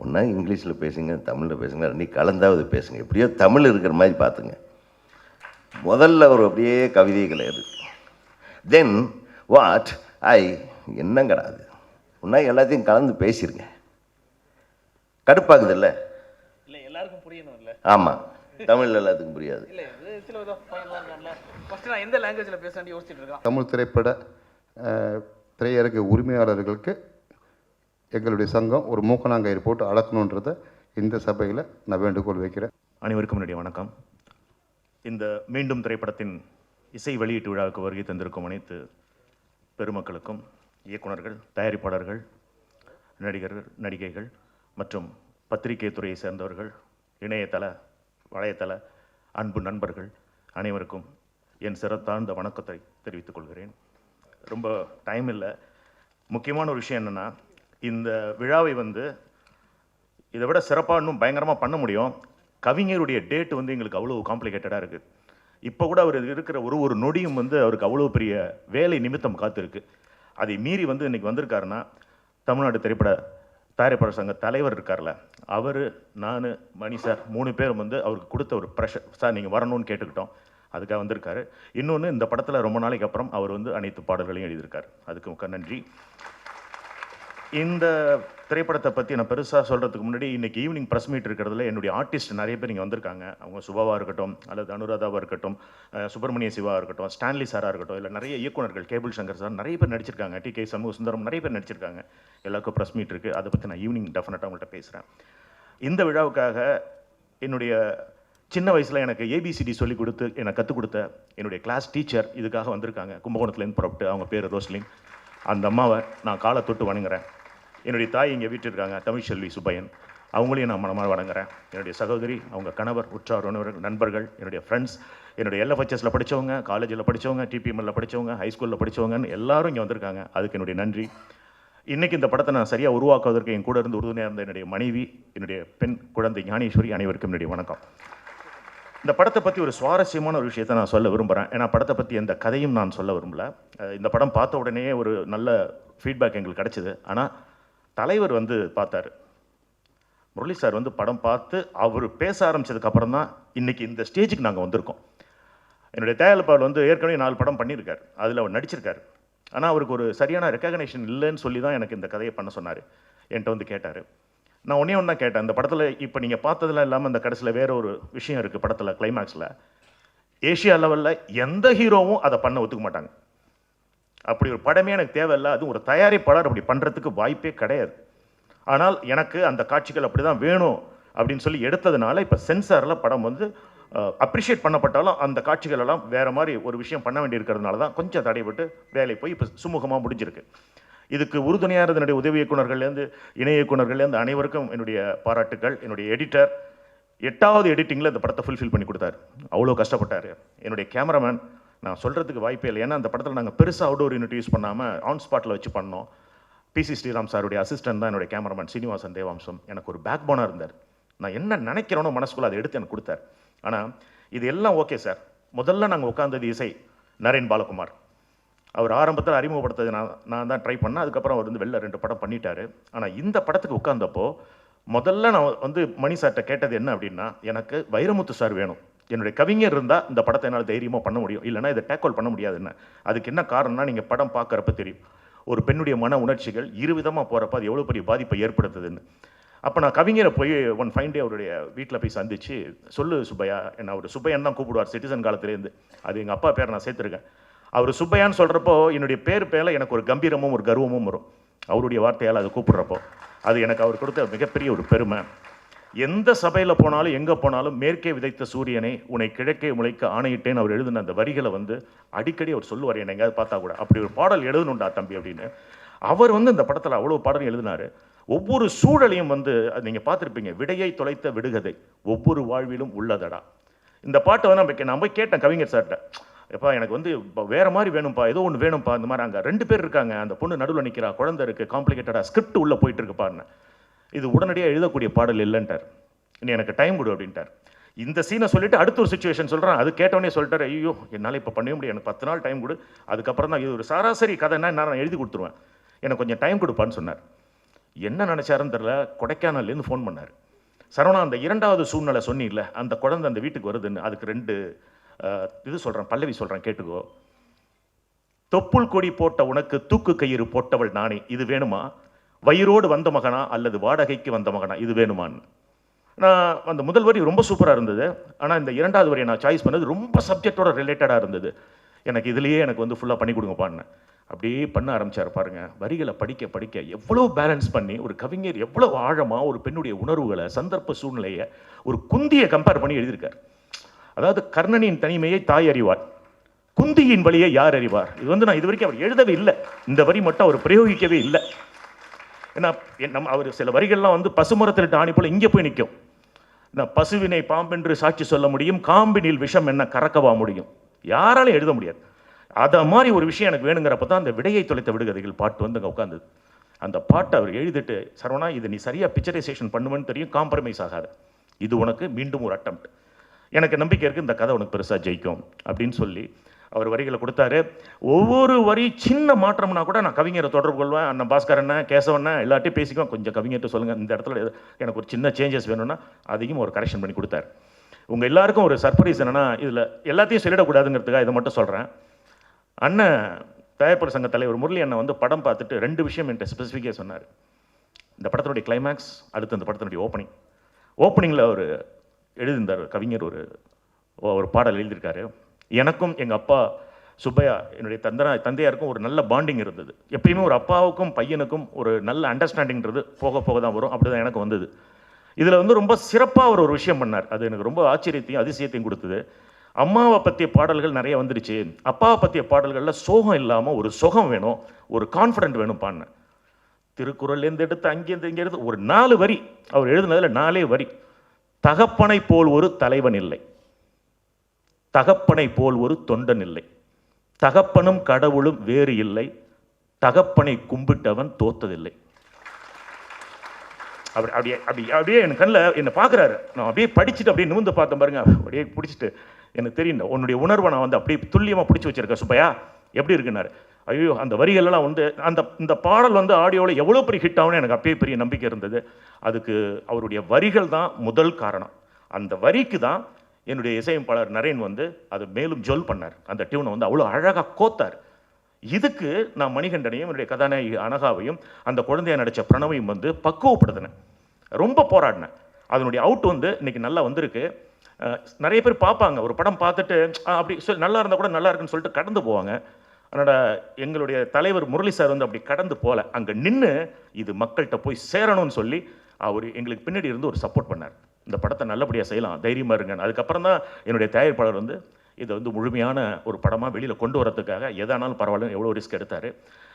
ஒன்றா இங்கிலீஷில் பேசுங்க தமிழில் பேசுங்க ரெண்டையும் கலந்தாவது பேசுங்க. எப்படியோ தமிழ் இருக்கிற மாதிரி பார்த்துங்க. முதல்ல ஒரு அப்படியே கவிதைகள் அது தென் வாட் ஐ என்னங்கடா அது? ஒன்றா எல்லாத்தையும் கலந்து பேசிருங்க. கடுப்பாகுதுல்ல இல்ல? எல்லாருக்கும் புரியணும் இல்ல. ஆமாம் தமிழ் எல்லாத்துக்கும் புரியாது. இல்ல இது சில வித பையன்லாம் இருக்கான்ல ஃபர்ஸ்ட் நான் எந்த லாங்குவேஜ்ல பேசணும்னு யோசிச்சுட்டு இருக்கான் தமிழ் திரைப்பட அஹ், திரையரங்கு உரிமையாளர்களுக்கு எங்களுடைய சங்கம் ஒரு மூக்கநாங்கயிறு போட்டு அளக்கணுன்றதை இந்த சபையில் நான் வேண்டுகோள் வைக்கிறேன். அனைவருக்கும் என்னுடைய வணக்கம். இந்த மீண்டும் திரைப்படத்தின் இசை வெளியீட்டு விழாவுக்கு வருகை தந்திருக்கும் அனைத்து பெருமக்களுக்கும் இயக்குனர்கள் தயாரிப்பாளர்கள் நடிகர்கள் நடிகைகள் மற்றும் பத்திரிகை துறையை சேர்ந்தவர்கள் இணையதள வலையதள அன்பு நண்பர்கள் அனைவருக்கும் என் சிறத்தாழ்ந்த வணக்கத்தை தெரிவித்துக் கொள்கிறேன். ரொம்ப டைம் இல்லை. முக்கியமான ஒரு விஷயம் என்னென்னா இந்த விழாவை வந்து இதை விட சிறப்பாக இன்னும் பயங்கரமாக பண்ண முடியும். கவிஞருடைய டேட் வந்து எங்களுக்கு அவ்வளோ காம்ப்ளிகேட்டடாக இருக்குது இப்போ கூட அவர் இருக்கிற ஒரு ஒரு நொடியும் வந்து அவருக்கு அவ்வளோ பெரிய வேலை நிமித்தம் காத்திருக்கு. அதை மீறி வந்து இன்றைக்கி வந்திருக்காருன்னா தமிழ்நாடு திரைப்பட தயாரிப்பாளர் சங்க தலைவர் இருக்கார்ல அவர் நான் மணி சார் மூணு பேரும் வந்து அவருக்கு கொடுத்த ஒரு ப்ரெஷர் சார் நீங்கள் வரணும்னு கேட்டுக்கிட்டோம். அதுக்காக வந்திருக்காரு. இன்னொன்று இந்த படத்தில் ரொம்ப நாளைக்கு அப்புறம் அவர் வந்து அனைத்து பாடல்களையும் எழுதியிருக்கார். அதுக்கு மிக்க நன்றி. இந்த திரைப்படத்தை பற்றி நான் பெருசாக சொல்கிறதுக்கு முன்னாடி இன்னைக்கு ஈவினிங் ப்ரெஸ் மீட் இருக்கிறதுல என்னுடைய ஆர்டிஸ்ட் நிறைய பேர் இங்கே வந்திருக்காங்க. அவங்க சுபாவாக இருக்கட்டும் அல்லது அனுராதாவாக இருக்கட்டும் சுப்பிரமணிய சிவா இருக்கட்டும் ஸ்டான்லி சாராக இருக்கட்டும் இல்லை நிறைய இயக்குனர்கள் கேபிள் சங்கர் சார் நிறைய பேர் நடிச்சிருக்காங்க. டி கே சமூக சுந்தரம் நிறைய பேர் நடிச்சிருக்காங்க. எல்லாருக்கும் ப்ரெஸ் மீட் இருக்குது அதை பற்றி நான் ஈவினிங் டெஃபினட்டாக உங்கள்கிட்ட பேசுகிறேன் இந்த விழாவுக்காக என்னுடைய சின்ன வயசில் எனக்கு ஏபிசிடி சொல்லி கொடுத்து எனக்கு கற்றுக் கொடுத்த என்னுடைய கிளாஸ் டீச்சர் இதுக்காக வந்திருக்காங்க. கும்பகோணத்துலேருந்து புறப்பட்டு அவங்க பேர் ரோஸ்லின். அந்த அம்மாவை நான் காலை தொட்டு வணங்குறேன். என்னுடைய தாய் இங்கே வீட்டில் இருக்காங்க தமிழ்ச்செல்வி சுப்பையன். அவங்களையும் நான் மனமாக வணங்குறேன். என்னுடைய சகோதரி அவங்க கணவர் உற்றார் உணவர்கள் நண்பர்கள் என்னுடைய ஃப்ரெண்ட்ஸ் என்னுடைய எல்எஃப்ஹெச்எஸில் படித்தவங்க காலேஜில் படித்தவங்க டிபிஎம்எல்ல படித்தவங்க ஹைஸ்கூலில் படித்தவங்கன்னு எல்லாரும் இங்கே வந்திருக்காங்க. அதுக்கு என்னுடைய நன்றி. இன்றைக்கி இந்த படத்தை நான் சரியாக உருவாக்குவதற்கு என் கூட இருந்து உறுதுணையாக இருந்த என்னுடைய மனைவி என்னுடைய பெண் குழந்தை ஞானேஸ்வரி அனைவருக்கும் என்னுடைய வணக்கம். இந்த படத்தை பற்றி ஒரு சுவாரஸ்யமான ஒரு விஷயத்தை நான் சொல்ல விரும்புகிறேன் ஏன்னா படத்தை பற்றி எந்த கதையும் நான் சொல்ல விரும்பல. இந்த படம் பார்த்த உடனே ஒரு நல்ல ஃபீட்பேக் எங்களுக்கு கிடச்சிது. ஆனால் தலைவர் வந்து பார்த்தாரு. முரளி சார் வந்து படம் பார்த்து அவர் பேச ஆரம்பித்ததுக்கப்புறம் தான் இன்னைக்கு இந்த ஸ்டேஜுக்கு நாங்கள் வந்திருக்கோம். என்னுடைய தயாரிப்பாளர் வந்து ஏற்கனவே நாலு படம் பண்ணியிருக்கார். அதில் அவர் நடிச்சிருக்கார். ஆனால் அவருக்கு ஒரு சரியான ரெக்கக்னேஷன் இல்லைன்னு சொல்லி தான் எனக்கு இந்த கதையை பண்ண சொன்னார். என்கிட்ட வந்து கேட்டார். நான் ஒன்றே ஒன்றா கேட்டேன். இந்த படத்தில் இப்போ நீங்கள் பார்த்ததெல்லாம் இல்லாமல் இந்த கடைசியில் வேற ஒரு விஷயம் இருக்குது படத்தில் கிளைமேக்ஸில் ஏஷியா லெவலில் எந்த ஹீரோவும் அதை பண்ண ஒத்துக்க மாட்டாங்க. அப்படி ஒரு படமே எனக்கு தேவையில்லை. அதுவும் ஒரு தயாரிப்பாளர் அப்படி பண்ணுறதுக்கு வாய்ப்பே கிடையாது. ஆனால் எனக்கு அந்த காட்சிகள் அப்படி தான் வேணும் அப்படின்னு சொல்லி எடுத்ததுனால இப்போ சென்சாரில் படம் வந்து அப்ரிஷியேட் பண்ணப்பட்டாலும் அந்த காட்சிகள் எல்லாம் வேற மாதிரி ஒரு விஷயம் பண்ண வேண்டியிருக்கிறதுனால தான் கொஞ்சம் தடைப்பட்டு வேலை போய் இப்போ சுமூகமாக முடிஞ்சிருக்கு. இதுக்கு உறுதுணையாக இருந்த என்னுடைய உதவி இயக்குநர்கள்லேருந்து இணை இயக்குநர்கள்லேருந்து அனைவருக்கும் என்னுடைய பாராட்டுக்கள் என்னுடைய எடிட்டர் எட்டாவது எடிட்டிங்கில் இந்த படத்தை ஃபுல்ஃபில் பண்ணி கொடுத்தாரு. அவ்வளோ கஷ்டப்பட்டார். என்னுடைய கேமராமேன் நான் சொல்கிறதுக்கு வாய்ப்பே இல்லை. ஏன்னா அந்த படத்தில் நாங்கள் பெருசாக அவுடோர் யூனிட் யூஸ் பண்ணாமல் ஆன் ஸ்பாட்டில் வச்சு பண்ணோம். பிசி ஸ்ரீராம் சாருடைய அசிஸ்டன்ட் தான் என்னுடைய கேமராமேன் சீனிவாசன் தேவாம்சம். எனக்கு ஒரு பேக் போனாக இருந்தார். நான் என்ன நினைக்கிறேனோ மனசுக்குள்ளே அதை எடுத்து எனக்கு கொடுத்தார். ஆனால் இது எல்லாம் ஓகே சார் முதல்ல நாங்கள் உட்காந்தது இசை நரேன் பாலகுமார். அவர் ஆரம்பத்தில் அறிமுகப்படுத்தது நான் நான் தான் ட்ரை பண்ணேன். அதுக்கப்புறம் அவர் வந்து வெளில ரெண்டு படம் பண்ணிட்டாரு. ஆனால் இந்த படத்துக்கு உட்காந்தப்போ முதல்ல நான் வந்து மணி சார்கிட்ட கேட்டது என்ன அப்படின்னா எனக்கு வைரமுத்து சார் வேணும். என்னுடைய கவிஞர் இருந்தால் இந்த படத்தை என்னால் தைரியமாக பண்ண முடியும். இல்லைன்னா இதை டேக்கோல் பண்ண முடியாது என்ன அதுக்கு என்ன காரணம்னா நீங்கள் படம் பார்க்குறப்ப தெரியும். ஒரு பெண்ணுடைய மன உணர்ச்சிகள் இருவிதமாக போகிறப்ப அது எவ்வளோ பெரிய பாதிப்பை ஏற்படுத்துதுன்னு. அப்போ நான் கவிஞரை போய் ஒன் ஃபைன் டே அவருடைய வீட்டில் போய் சந்திச்சு சொல்லு சுப்பையா. என்ன அவர் சுப்பையன் தான் கூப்பிடுவார் சிட்டிசன் காலத்துலேருந்து அது எங்கள் அப்பா பேர் நான் சேர்த்துருக்கேன். அவர் சுப்பையான்னு சொல்கிறப்போ என்னுடைய பேர் பேரில் எனக்கு ஒரு கம்பீரமும் ஒரு கர்வமும் வரும். அவருடைய வார்த்தையால் அதை கூப்பிடுறப்போ. அது எனக்கு அவர் கொடுத்த மிகப்பெரிய ஒரு பெருமை. எந்த சபையில் போனாலும் எங்கே போனாலும் மேற்கே விதைத்த சூரியனை உன்னை கிழக்கே முளைக்க ஆணையிட்டேன்னு அவர் எழுதின அந்த வரிகளை வந்து அடிக்கடி அவர் சொல்லுவார் என்னை எங்கேயாவது பார்த்தா கூட. அப்படி ஒரு பாடல் எழுதணும்டா தம்பி அப்படின்னு. அவர் வந்து இந்த படத்தில் அவ்வளோ பாடல் எழுதினார். ஒவ்வொரு சூழலையும் வந்து அது நீங்கள் பார்த்துருப்பீங்க விடையை தொலைத்த விடுகதை ஒவ்வொரு வாழ்விலும் உள்ளதடா. இந்த பாட்டை வந்து நம்ம நான் போய் கேட்டேன் கவிஞர் சார்கிட்ட எப்பா எனக்கு வந்து இப்போ வேறு மாதிரி வேணும்ப்பா ஏதோ ஒன்று வேணும்ப்பா இந்த மாதிரி அங்கே ரெண்டு பேர் இருக்காங்க அந்த பொண்ணு நடுவில் நிற்கிறா குழந்தை இருக்குது காம்ப்ளிகேட்டடாக ஸ்கிரிப்ட் உள்ளே போயிட்டு இருக்குப்பாருன்னு இது உடனடியாக எழுதக்கூடிய பாடல் இல்லைன்ட்டார். இனி எனக்கு டைம் கொடு அப்படின்ட்டார். இந்த சீனை சொல்லிட்டு அடுத்த ஒரு சுச்சுவேஷன் சொல்கிறேன் அது கேட்டோடனே சொல்லிட்டார் ஐயோ என்னால் இப்போ பண்ணவே முடியும் எனக்கு பத்து நாள் டைம் கொடு. அதுக்கப்புறம் தான் இது ஒரு சராசரி கதைன்னா நான் எழுதி கொடுத்துருவேன். எனக்கு கொஞ்சம் டைம் கொடுப்பான்னு சொன்னார். என்ன நினச்சாருன்னு தெரில கொடைக்கானல்லேருந்து ஃபோன் பண்ணார். சரவணா அந்த இரண்டாவது சூழ்நிலை சொன்னீங்கல்ல அந்த குழந்தை அந்த வீட்டுக்கு வருதுன்னு அதுக்கு ரெண்டு இது சொல்கிறேன் பல்லவி சொல்கிறேன் கேட்டுக்கோ. தொப்புள் கொடி போட்ட உனக்கு தூக்கு கயிறு போட்டவள் நானே. இது வேணுமா? வயிறோடு வந்த மகனா அல்லது வாடகைக்கு வந்த மகனா? இது வேணுமான்னு. நான் அந்த முதல் வரி ரொம்ப சூப்பராக இருந்தது. ஆனால் இந்த இரண்டாவது வரியை நான் சாய்ஸ் பண்ணது ரொம்ப சப்ஜெக்டோட ரிலேட்டடாக இருந்தது. எனக்கு இதுலேயே எனக்கு வந்து ஃபுல்லாக பண்ணி கொடுங்கப்பான்னு. அப்படியே பண்ண ஆரம்பிச்சார் பாருங்க. வரிகளை படிக்க படிக்க எவ்வளோ பேலன்ஸ் பண்ணி ஒரு கவிஞர் எவ்வளோ ஆழமாக ஒரு பெண்ணுடைய உணர்வுகளை சந்தர்ப்ப சூழ்நிலையை ஒரு குந்தியை கம்பேர் பண்ணி எழுதியிருக்கார். அதாவது கர்ணனின் தனிமையை தாய் அறிவார் குந்தியின் வழியை யார் அறிவார்? இது வந்து நான் இது வரைக்கும் அவர் எழுதவே இல்லை. இந்த வரி மட்டும் அவர் பிரயோகிக்கவே இல்லை. ஏன்னா என் நம்ம அவர் சில வரிகள்லாம் வந்து பசுமரத்தில் ஆணி போல் இங்கே போய் நிற்கும். நான் பசுவினை பாம்பென்று சாட்சி சொல்ல முடியும் காம்பினில் விஷம் என்ன கறக்கவா முடியும்? யாராலும் எழுத முடியாது. அதை மாதிரி ஒரு விஷயம் எனக்கு வேணுங்கிறப்ப தான் அந்த விடையை தொலைத்த விடுகதைகள் பாட்டு வந்து அங்கே உட்காந்துது அந்த பாட்டை அவர் எழுதிட்டு சரவணா இது நீ சரியாக பிக்சரைசேஷன் பண்ணுவேன்னு தெரியும் காம்ப்ரமைஸ் ஆகாது. இது உனக்கு மீண்டும் ஒரு அட்டம் எனக்கு நம்பிக்கை இருக்குது இந்த கதை உனக்கு பெருசாக ஜெயிக்கும் அப்படின்னு சொல்லி அவர் வரிகளை கொடுத்தாரு. ஒவ்வொரு வரி சின்ன மாற்றம்னா கூட நான் கவிஞரை தொடர்பு கொள்வேன். அண்ணன் பாஸ்கரண்ண கேசவண்ணா எல்லாட்டையும் பேசிக்குவேன். கொஞ்சம் கவிஞர்கிட்ட சொல்லுங்கள் இந்த இடத்துல எனக்கு ஒரு சின்ன சேஞ்சஸ் வேணும்னா அதையும் ஒரு கரெக்ஷன் பண்ணி கொடுத்தாரு. உங்கள் எல்லாருக்கும் ஒரு சர்ப்ரைஸ் என்னன்னா இதில் எல்லாத்தையும் சொல்லிடக்கூடாதுங்கிறதுக்காக இதை மட்டும் சொல்கிறேன் அண்ணன் தயாரிப்பாளர் சங்க தலைவர் முரளி அண்ணன் வந்து படம் பார்த்துட்டு ரெண்டு விஷயம் என்கிட்ட ஸ்பெசிஃபிக்காக சொன்னார். இந்த படத்தினுடைய கிளைமேக்ஸ் அடுத்து அந்த படத்தினுடைய ஓப்பனிங் ஓப்பனிங்கில் அவர் எழுதியிருந்தார் கவிஞர் ஒரு ஒரு பாடல் எழுதியிருக்காரு. எனக்கும் எங்கள் அப்பா சுப்பையா என்னுடைய தந்தனா தந்தையாருக்கும் ஒரு நல்ல பாண்டிங் இருந்தது. எப்பயுமே ஒரு அப்பாவுக்கும் பையனுக்கும் ஒரு நல்ல அண்டர்ஸ்டாண்டிங்கிறது போக போக தான் வரும். அப்படி தான் எனக்கு வந்தது. இதில் வந்து ரொம்ப சிறப்பாக அவர் ஒரு விஷயம் பண்ணார். அது எனக்கு ரொம்ப ஆச்சரியத்தையும் அதிசயத்தையும் கொடுத்தது. அம்மாவை பற்றிய பாடல்கள் நிறைய வந்துடுச்சு அப்பாவை பற்றிய பாடல்களில் சோகம் இல்லாமல் ஒரு சுகம் வேணும் ஒரு கான்ஃபிடென்ட் வேணும் பாடினேன். திருக்குறள்லேருந்து எடுத்து அங்கேருந்து இங்கே எடுத்து ஒரு நாலு வரி. அவர் எழுதுனதில் நாலே வரி. தகப்பனை போல் ஒரு தலைவன் இல்லை. தகப்பனை போல் ஒரு தொண்டன் இல்லை. தகப்பனும் கடவுளும் வேறு இல்லை. தகப்பனை கும்பிட்டவன் தோத்ததில்லை. அப்படி அப்படியே அப்படி அப்படியே என் கண்ணில் என்னை பார்க்குறாரு. நான் அப்படியே படிச்சுட்டு அப்படியே நிமிந்து பார்த்தேன் பாருங்க. அப்படியே பிடிச்சிட்டு எனக்கு தெரியும் உன்னுடைய உணர்வை நான் வந்து அப்படியே துல்லியமாக பிடிச்சி வச்சிருக்கேன் சுப்பையா. எப்படி இருக்குன்னாரு. ஐயோ அந்த வரிகளெல்லாம் வந்து அந்த இந்த பாடல் வந்து ஆடியோவில் எவ்வளோ பெரிய ஹிட் ஆகும்னு எனக்கு அப்பயே பெரிய நம்பிக்கை இருந்தது. அதுக்கு அவருடைய வரிகள் தான் முதல் காரணம். அந்த வரிக்கு தான் என்னுடைய இசையமைப்பாளர் நரேன் வந்து அது மேலும் ஜொல் பண்ணார். அந்த டியூனை வந்து அவ்வளோ அழகாக கோத்தார். இதுக்கு நான் மணிகண்டனையும் என்னுடைய கதாநாயகி அனகாவையும் அந்த குழந்தைய நடித்த பிரணவையும் வந்து பக்குவப்படுத்தினேன். ரொம்ப போராடினேன். அதனுடைய அவுட் வந்து இன்னைக்கு நல்லா வந்திருக்கு. நிறைய பேர் பார்ப்பாங்க. ஒரு படம் பார்த்துட்டு அப்படி சொல்லி நல்லா இருந்தால் கூட நல்லா இருக்குன்னு சொல்லிட்டு கடந்து போவாங்க. அதனோட எங்களுடைய தலைவர் முரளி சார் வந்து அப்படி கடந்து போகல அங்கே நின்று இது மக்கள்கிட்ட போய் சேரணும்னு சொல்லி அவர் எங்களுக்கு பின்னாடி இருந்து ஒரு சப்போர்ட் பண்ணார். இந்த படத்தை நல்லபடியாக செய்யலாம். தைரியமாக இருங்க அதுக்கப்புறம் தான் என்னுடைய தயாரிப்பாளர் வந்து இதை வந்து முழுமையான ஒரு படமாக வெளியில் கொண்டு வரதுக்காக எதானாலும் பரவாயில்ல எவ்வளோ ரிஸ்க் எடுத்தார்.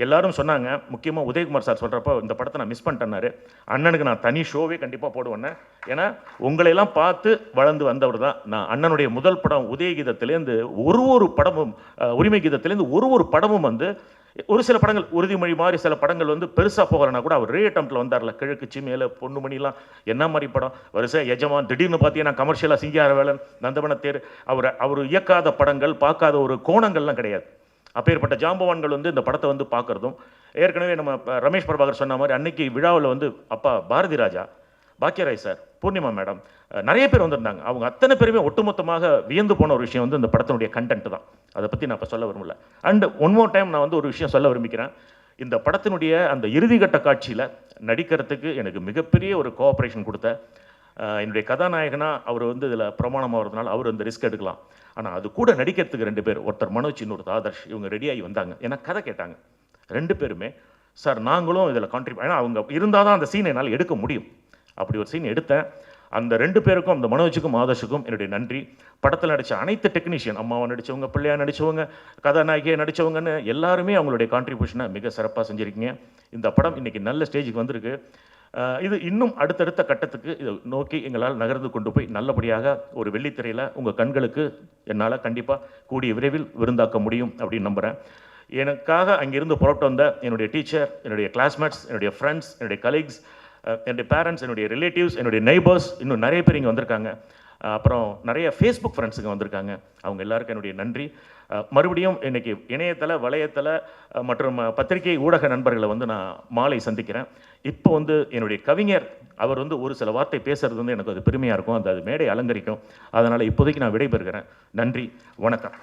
எல்லாரும் சொன்னாங்க முக்கியமாக உதயகுமார் சார் சொல்கிறப்போ இந்த படத்தை நான் மிஸ் பண்ணிட்டேன்னாரு அண்ணனுக்கு நான் தனி ஷோவே கண்டிப்பாக போடுவேன்னே ஏன்னா உங்களையெல்லாம் பார்த்து வளர்ந்து வந்தவர் தான் நான். அண்ணனுடைய முதல் படம் உதயகீதத்திலேருந்து ஒரு ஒரு படமும் உரிமை கீதத்திலேருந்து ஒரு ஒரு படமும் வந்து ஒரு சில படங்கள் உறுதிமொழி மாதிரி சில படங்கள் வந்து பெருசாக போகலைன்னா கூட அவர் ரே அட்டம்ப்டில் வந்தார்ல கிழக்கு சிமேல பொண்ணுமணிலாம் என்ன மாதிரி படம்? வரிசை எஜமான் திடீர்னு பார்த்தீங்கன்னா கமர்ஷியலாக சிங்கார வேலன் நந்தவனத்தேர் அவர் அவர் இயக்காத படங்கள் பார்க்காத ஒரு கோணங்கள்லாம் கிடையாது. அப்பேற்பட்ட ஜாம்பவான்கள் வந்து இந்த படத்தை வந்து பார்க்குறதும் ஏற்கனவே நம்ம ரமேஷ் பிரபாகர் சொன்ன மாதிரி அன்னைக்கு விழாவில் வந்து அப்பா பாரதி ராஜா பாக்கியராய் சார் பூர்ணிமா மேடம் நிறைய பேர் வந்திருந்தாங்க. அவங்க அத்தனை பேருமே ஒட்டுமொத்தமாக வியந்து போன ஒரு விஷயம் வந்து இந்த படத்தினுடைய கண்டென்ட் தான். அதை பற்றி நான் இப்போ சொல்ல விரும்பல. அண்ட் ஒன் மோர் டைம் நான் வந்து ஒரு விஷயம் சொல்ல விரும்பிக்கிறேன். இந்த படத்தினுடைய அந்த இறுதிக்கட்ட காட்சியில் நடிக்கிறதுக்கு எனக்கு மிகப்பெரிய ஒரு கோஆப்ரேஷன் கொடுத்த என்னுடைய கதாநாயகனா அவர் வந்து இதில் பிரமாணம் ஆகிறதுனால அவர் அந்த ரிஸ்க் எடுக்கலாம். ஆனால் அது கூட நடிக்கிறதுக்கு ரெண்டு பேர் ஒருத்தர் மனோஜ் இன்னொருத்தர் ஆதர்ஷ் இவங்க ரெடியாகி வந்தாங்க. ஏன்னா கதை கேட்டாங்க. ரெண்டு பேருமே சார் நாங்களும் இதில் கான்ட்ரிபியூட் ஏன்னா அவங்க இருந்தால் தான் அந்த சீனை என்னால் எடுக்க முடியும். அப்படி ஒரு சீன் எடுத்தேன். அந்த ரெண்டு பேருக்கும் அந்த மனோஜுக்கும் ஆதர்ஷுக்கும் என்னுடைய நன்றி. படத்தில் நடித்த அனைத்து டெக்னீஷியன் அம்மாவை நடித்தவங்க பிள்ளையா நடித்தவங்க கதாநாயகியை நடித்தவங்கன்னு எல்லாருமே அவங்களுடைய கான்ட்ரிபியூஷனை மிக சிறப்பாக செஞ்சுருக்கீங்க. இந்த படம் இன்றைக்கி நல்ல ஸ்டேஜுக்கு வந்திருக்கு. இது இன்னும் அடுத்தடுத்த கட்டத்துக்கு இதை நோக்கி எங்களால் நகர்ந்து கொண்டு போய் நல்லபடியாக ஒரு வெள்ளித்திரையில் உங்கள் கண்களுக்கு என்னால் கண்டிப்பாக கூடிய விரைவில் விருந்தாக்க முடியும் அப்படின்னு நம்புகிறேன் எனக்காக அங்கிருந்து புறப்பட்டு வந்த என்னுடைய டீச்சர் என்னுடைய கிளாஸ்மேட்ஸ் என்னுடைய ஃப்ரெண்ட்ஸ் என்னுடைய கலீக்ஸ் என்னுடைய பேரண்ட்ஸ் என்னுடைய ரிலேட்டிவ்ஸ் என்னுடைய நெய்பர்ஸ் இன்னும் நிறைய பேர் இங்கே வந்திருக்காங்க. அப்புறம் நிறைய ஃபேஸ்புக் ஃப்ரெண்ட்ஸுங்க வந்திருக்காங்க. அவங்க எல்லாருக்கும் என்னுடைய நன்றி. மறுபடியும் இன்றைக்கி இணையதள வலையத்தள மற்றும் பத்திரிகை ஊடக நண்பர்களை வந்து நான் மாலை சந்திக்கிறேன். இப்போ வந்து என்னுடைய கவிஞர் அவர் வந்து ஒரு சில வார்த்தை பேசுறது வந்து எனக்கு அது பெருமையாக இருக்கும். அந்த அது மேடை அலங்கரிக்கும். அதனால் இப்போதைக்கு நான் விடைபெறுகிறேன். நன்றி. வணக்கம்.